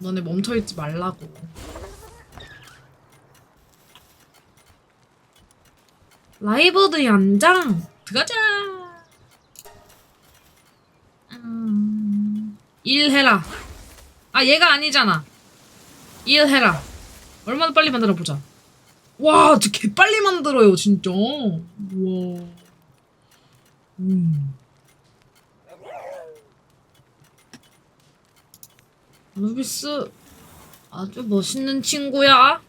너네 멈춰있지 말라고. 라이버드 연장 들어가자. 음, 일해라. 아 얘가 아니잖아. 일해라. 얼마나 빨리 만들어 보자. 와, 진짜 개 빨리 만들어요, 진짜. 우와. 음. 아누비스 아주 멋있는 친구야.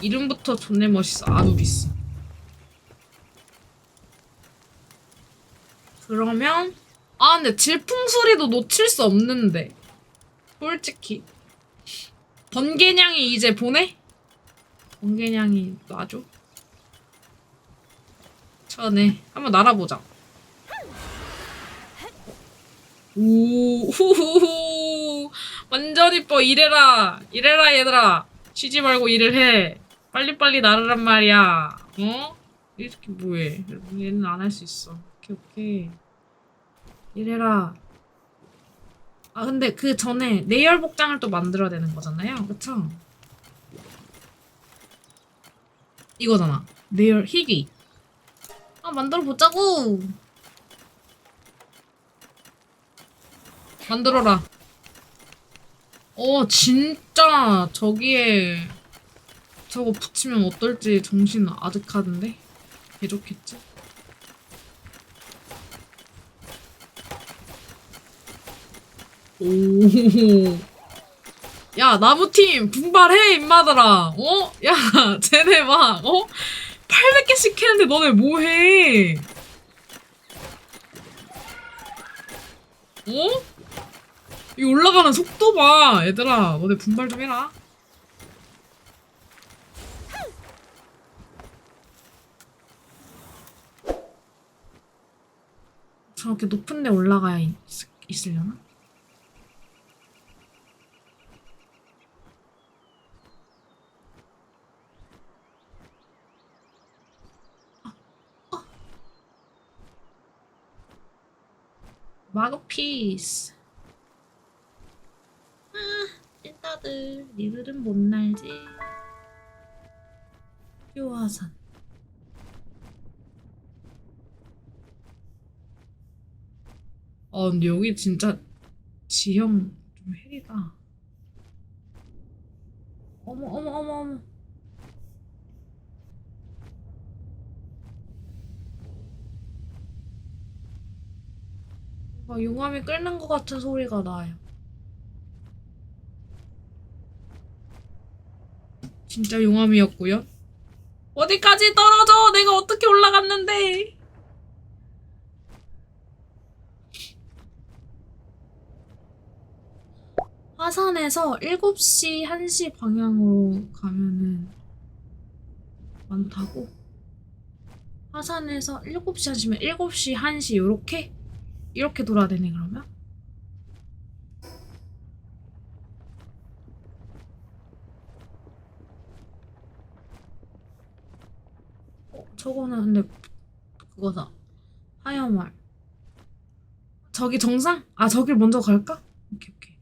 이름부터 존내 멋있어. 아누비스. 그러면 아 근데 질풍 소리도 놓칠 수 없는데 솔직히 번개냥이 이제 보내? 번개냥이 놔줘? 전에 한번 날아보자. 오, 후후후. 완전 이뻐. 이래라. 이래라, 얘들아. 쉬지 말고 일을 해. 빨리빨리 나르란 말이야. 어? 이렇게 뭐해. 얘는 안 할 수 있어. 오케이, 오케이. 이래라. 아, 근데 그 전에 내열 복장을 또 만들어야 되는 거잖아요. 그쵸? 이거잖아. 내열 희귀. 아, 만들어 보자고. 만들어라. 어, 진짜 저기에 저거 붙이면 어떨지 정신 아득하던데? 개 좋겠지? 오. 야, 나무팀 분발해, 임마들아. 어? 야, 쟤네 막, 어? 800개씩 했는데 너네 뭐해? 어? 이 올라가는 속도 봐, 얘들아. 너네 분발 좀 해라. 저렇게 높은 데 올라가야 있, 있으려나? 마그피스. 아, 찐따들. 니들은 못 날지. 효화산. 아, 근데 여기 진짜 지형 좀 헤리다. 어머, 어머, 어머, 어머. 뭔가 용암이 끓는 것 같은 소리가 나요. 진짜 용암이었고요. 어디까지 떨어져? 내가 어떻게 올라갔는데? 화산에서 7시, 1시 방향으로 가면은 많다고? 화산에서 7시, 1시면 7시, 1시 요렇게? 이렇게 돌아야 되네 그러면? 저거는 근데 그거다 하야말 저기 정상? 아 저길 먼저 갈까? 오케이 오케이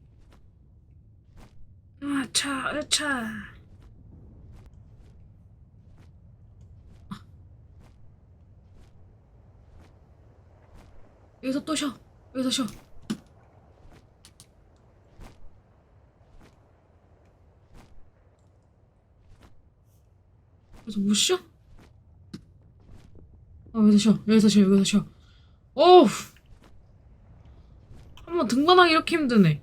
아차 아차 여기서 또 쉬어. 여기서 쉬어. 여기서 못 쉬어? 어, 여기서 쉬어. 여기서 쉬어. 여기서 쉬어. 어우. 한번 등반하기 이렇게 힘드네.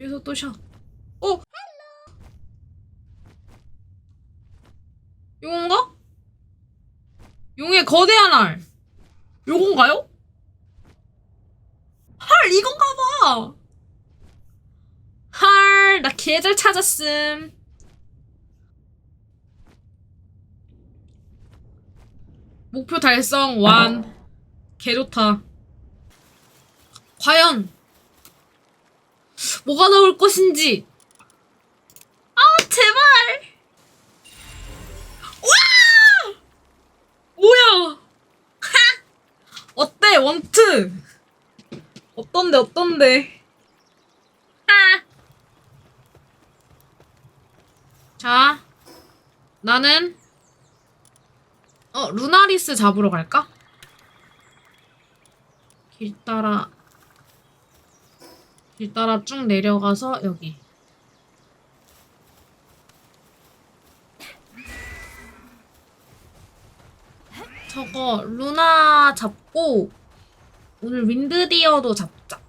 여기서 또 쉬어. 어? 요건가? 용의 거대한 알. 요건가요? 헐, 이건가 봐. 헐, 나 계절 찾았음. 목표 달성 완. 개 좋다. 과연 뭐가 나올 것인지. 아 제발. 와! 뭐야? 어때 원투? 떤데 어떤데? 아. 자, 나는 어 루나리스 잡으러 갈까? 길 따라 길 따라 쭉 내려가서 여기. 저거 루나 잡고 오늘 윈드디어도 잡자.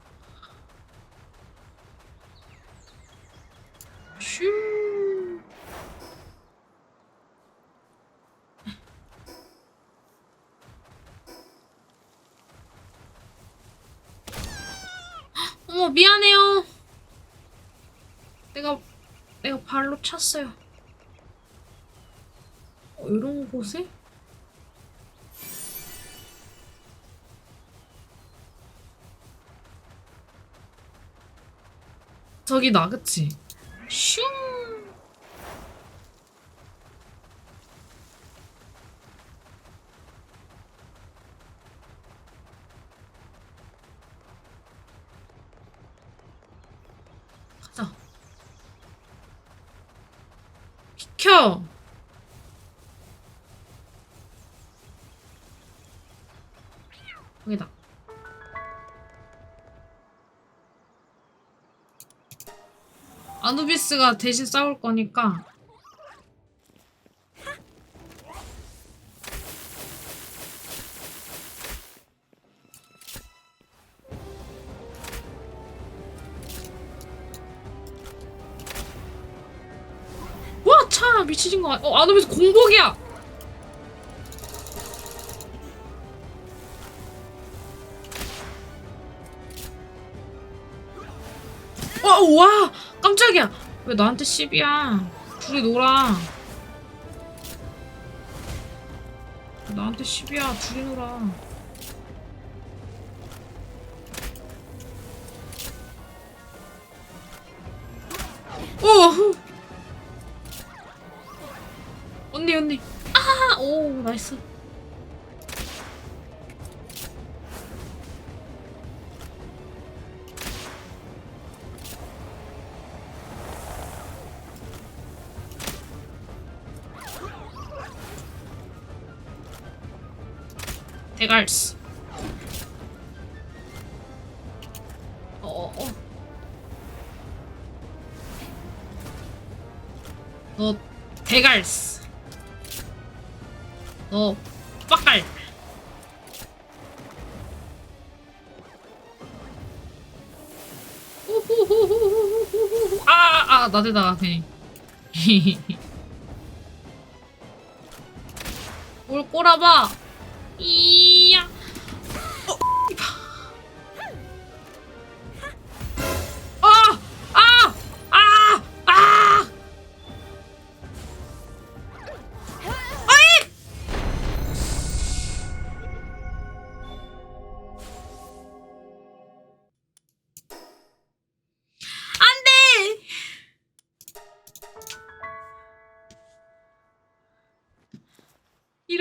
슈. 어머 미안해요. 내가 내가 발로 찼어요. 어, 이런 곳에? 저기다, 그치? 슝! 가자. 비켜! 여기다. 아누비스가 대신 싸울 거니까 와, 차 미치신 거 같... 어, 아누비스 공복이야. 와, 와, 깜짝이야. 왜 나한테 10이야? 둘이 놀아. 나한테 10이야. 둘이 놀아. 오! 언니, 언니. 아! 오, 나이스. 대갈스. 어, 어, 어. 너 대갈스. 너 빡갈. 아, 아, 아, 나대다가 괜히. 뭘 꼬라봐.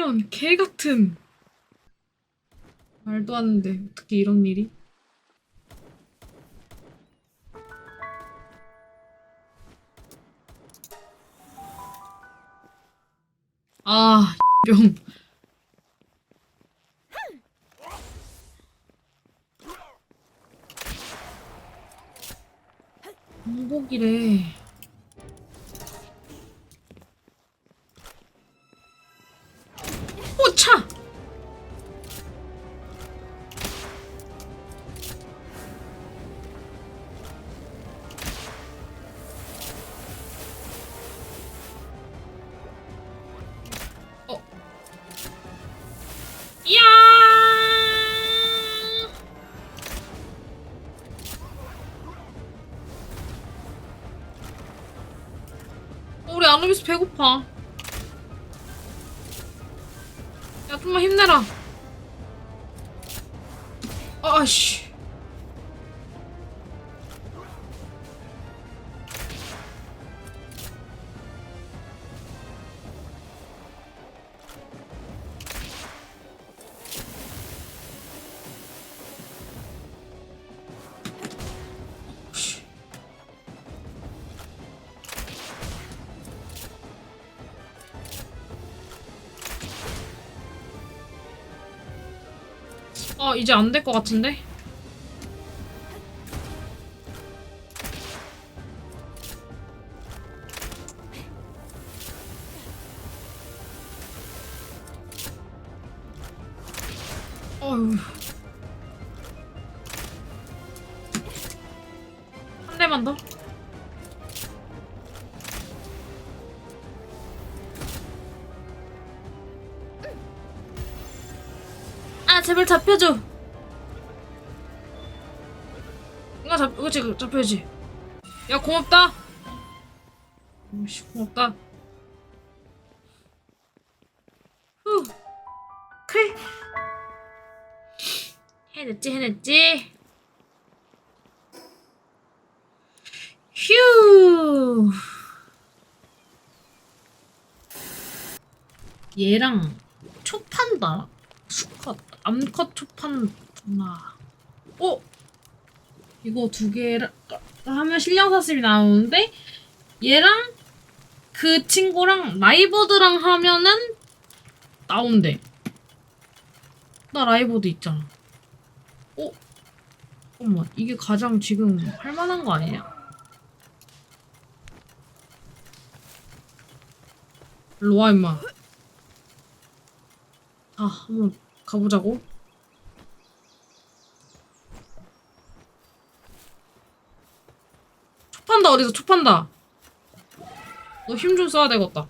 이런 개 같은 말도 안 돼. 어떻게 이런 일이? 아, 병. 공복이래. 배고파. 야, 좀만 힘내라. 아씨. 어 이제 안 될 것 같은데? 잡혀줘. 이거 잡 지금 잡혀야지. 야 고맙다. 오씨 고맙다. 후. 그래 해냈지 해냈지. 휴. 얘랑 초판다. 수컷 암컷 초판 나 어? 이거 두 개를 하면 실력 사슴이 나오는데 얘랑 그 친구랑 라이버드랑 하면은 나온대 나 라이버드 있잖아 어? 잠깐만 이게 가장 지금 할만한 거 아니냐? 와 임마 아 한번 가보자고? 초판다 어디서 초판다. 너 힘 좀 써야 되겠다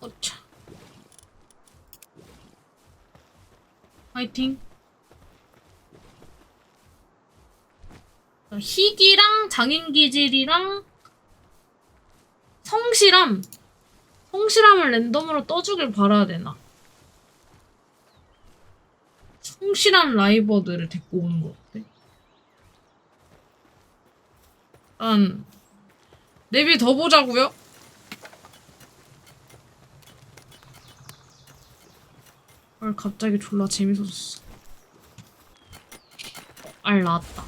어차 화이팅 희기랑 장인기질이랑 성실함 성실함을 랜덤으로 떠주길 바라야 되나 성실한 라이버들을 데리고 오는 거 어때? 일단 내비 더 보자고요? 알 갑자기 졸라 재밌어졌어. 알 나왔다.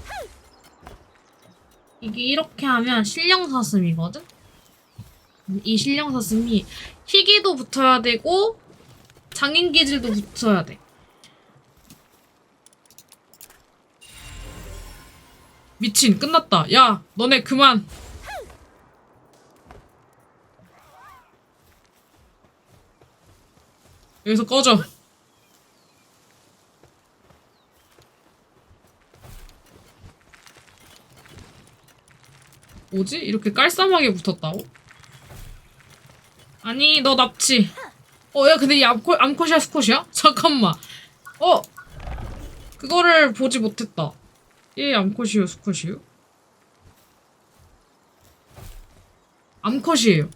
이게 이렇게 하면 실령 사슴이거든? 이 실령 사슴이 희귀도 붙어야 되고 장인 기질도 붙어야 돼. 미친 끝났다. 야 너네 그만. 여기서 꺼져. 뭐지? 이렇게 깔쌈하게 붙었다고? 아니 너 납치 어야 근데 이 암컷, 암컷이야 수컷이야? 잠깐만 어 그거를 보지 못했다 얘 암컷이에요 수컷이에요? 암컷이에요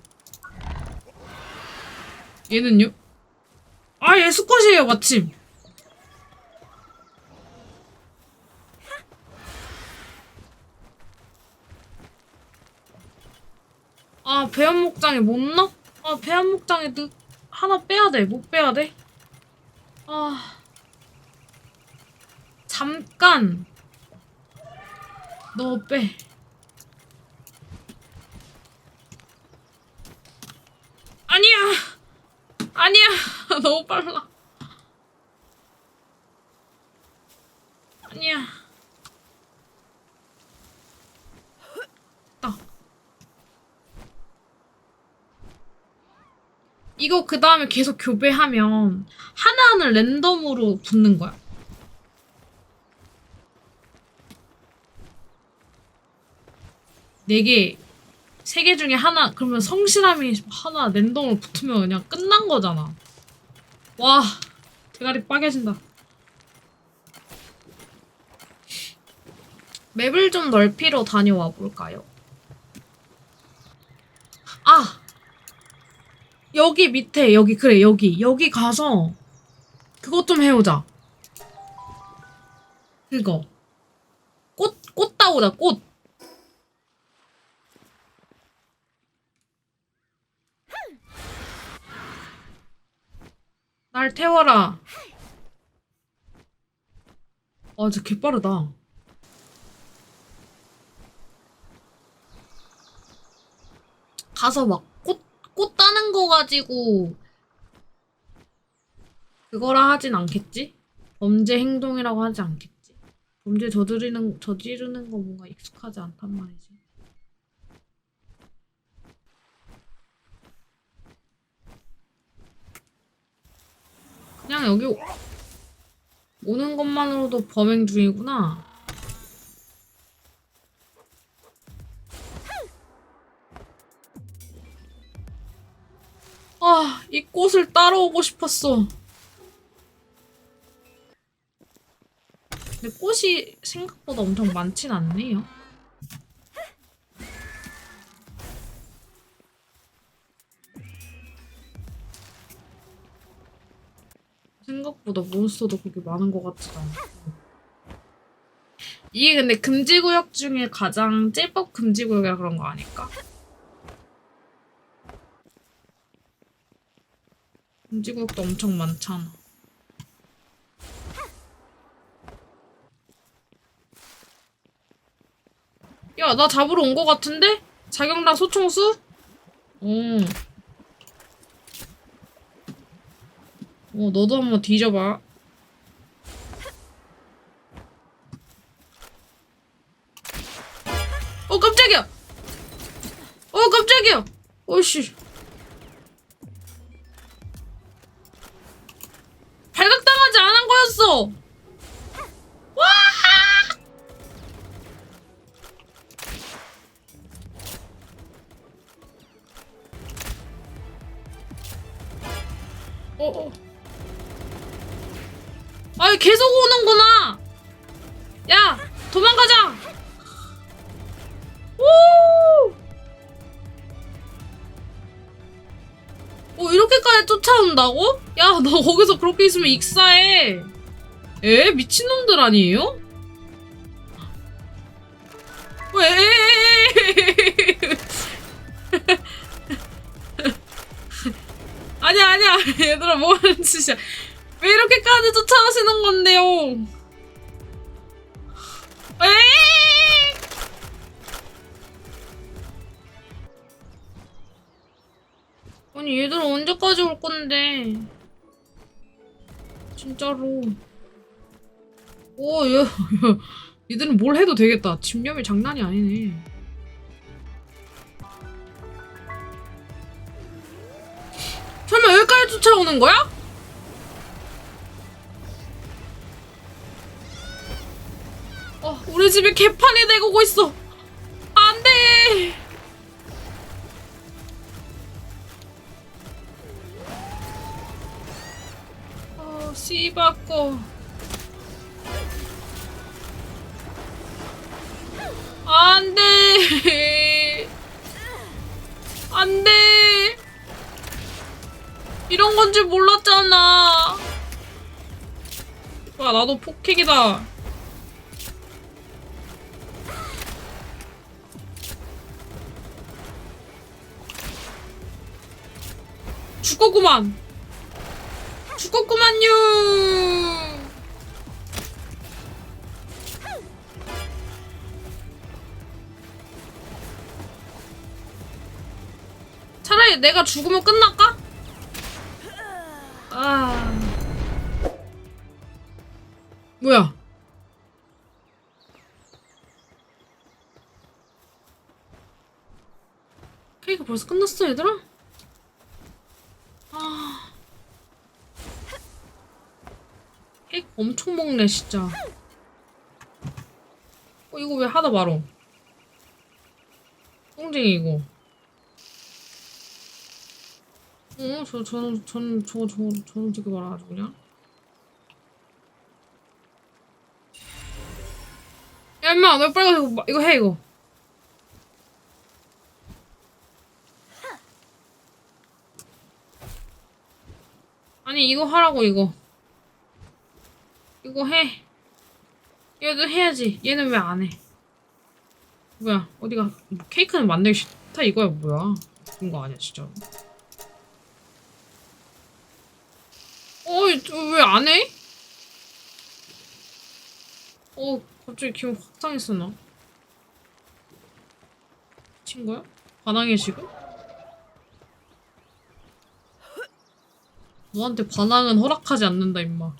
얘는요? 아 얘 수컷이에요 마침 아 배연 목장에 못 넣어? 아 배연 목장에 넣... 하나 빼야 돼. 못 빼야 돼. 아 잠깐 너 빼. 아니야 아니야 너무 빨라 아니야 딱 이거 그 다음에 계속 교배하면 하나는 랜덤으로 붙는 거야. 네 개, 세 개 중에 하나, 그러면 성실함이 하나 랜덤으로 붙으면 그냥 끝난 거잖아. 와, 대가리 빠개진다. 맵을 좀 넓히러 다녀와 볼까요? 아! 여기 밑에 여기 그래 여기 여기 가서 그것 좀 해오자. 그거 꽃 꽃 따오자 꽃. 날 태워라. 아, 진짜 개빠르다. 가서 막 가지고 그거라 하진 않겠지? 범죄 행동이라고 하지 않겠지? 범죄 저지르는, 저지르는 거 뭔가 익숙하지 않단 말이지. 그냥 여기 오- 오는 것만으로도 범행 중이구나. 아, 이 꽃을 따라오고 싶었어. 근데 꽃이 생각보다 엄청 많진 않네요. 생각보다 몬스터도 그렇게 많은 것 같지도 않고. 이게 근데 금지구역 중에 가장 찔법 금지구역이라 그런 거 아닐까? 금지구역도 엄청 많잖아. 야, 나 잡으러 온 거 같은데? 자경단 소총수? 어. 어, 너도 한번 뒤져봐. 어, 깜짝이야! 어, 깜짝이야! 어이씨. 쫓아온다고? 야, 너 거기서 그렇게 있으면 익사해. 에? 미친놈들 아니에요? 왜? 아니야, 아니야. 얘들아, 뭐 하는 짓이야. 왜 이렇게까지 쫓아오시는 건데요? 에 아니 얘들 언제까지 올 건데? 진짜로. 오, 얘, 얘들은 뭘 해도 되겠다. 집념이 장난이 아니네. 설마 여기까지 쫓아오는 거야? 어, 우리 집에 개판이 되고 있어. 어, 씨바꺼. 안 돼. 안 돼. 이런 건 줄 몰랐잖아. 와, 나도 폭행이다. 죽었구만. 죽었구만요. 내가 죽으면 끝날까? 아. 뭐야? 케이크 벌써 끝났어, 얘들아? 아. 케이크 엄청 먹네, 진짜. 어, 이거 왜 하다 말어? 똥쟁이, 이거. 어, 저, 저는, 저는, 저, 저, 저는 되게 말아, 아주 그냥. 야, 임마, 너 빨리 이거, 이거 해, 이거. 아니, 이거 하라고, 이거. 이거 해. 얘도 해야지. 얘는 왜 안 해? 뭐야, 어디가, 뭐 케이크는 만들기 싫다, 이거야, 뭐야. 그런 거 아니야, 진짜. 어, 왜안 해? 어, 갑자기 기분 확 상했어, 나. 친구야? 반항해, 지금? 너한테 반항은 허락하지 않는다, 임마.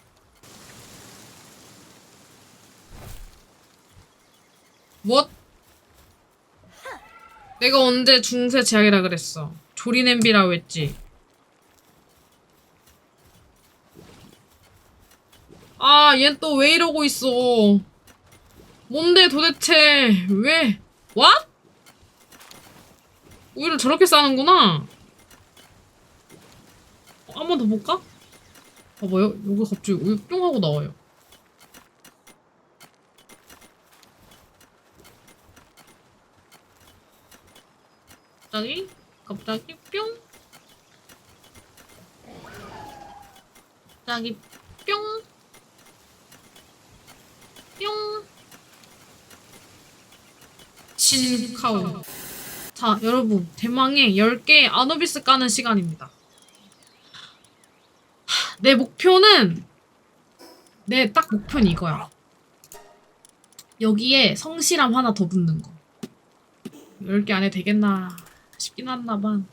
뭐? 내가 언제 중세 제약이라 그랬어. 조리 냄비라고 했지. 아, 얘 또 왜 이러고 있어. 뭔데 도대체, 왜, what? 우유를 저렇게 싸는구나. 어, 한번 더 볼까? 봐봐요. 여기 갑자기 우유 뿅 하고 나와요. 갑자기, 갑자기 뿅. 갑자기 뿅. 뿅. 진카우. 자, 여러분. 대망의 10개 아노비스 까는 시간입니다. 하, 내 목표는 내 딱 목표는 이거야. 여기에 성실함 하나 더 붙는 거. 10개 안에 되겠나 싶긴 한다만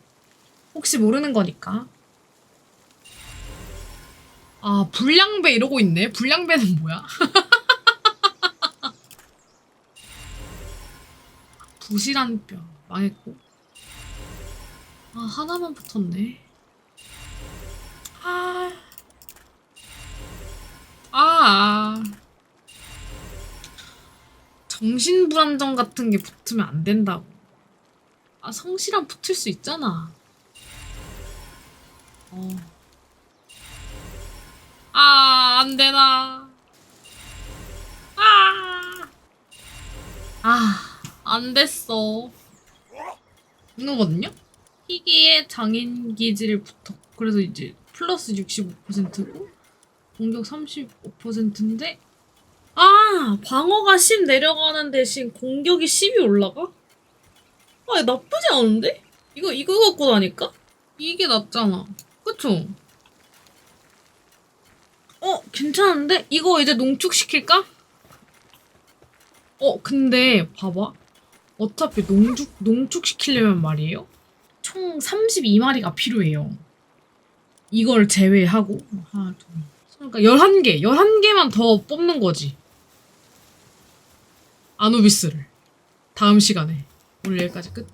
혹시 모르는 거니까. 아, 불량배 이러고 있네. 불량배는 뭐야? 부실한 뼈 망했고 아 하나만 붙었네 아 아. 정신불안정 같은 게 붙으면 안 된다고. 아, 성실한 붙을 수 있잖아. 어. 아, 안 되나. 아. 아, 안 됐어. 이거거든요? 희귀의 장인 기질을 붙어. 그래서 이제 플러스 65%고, 공격 35%인데, 아! 방어가 10 내려가는 대신 공격이 10이 올라가? 아, 나쁘지 않은데? 이거, 이거 갖고 다니까? 이게 낫잖아. 그쵸? 어, 괜찮은데? 이거 이제 농축시킬까? 어, 근데, 봐봐. 어차피 농축, 농축시키려면 말이에요. 총 32마리가 필요해요. 이걸 제외하고. 하나, 둘. 그러니까 11개, 11개만 더 뽑는 거지. 아누비스를. 다음 시간에. 오늘 여기까지 끝.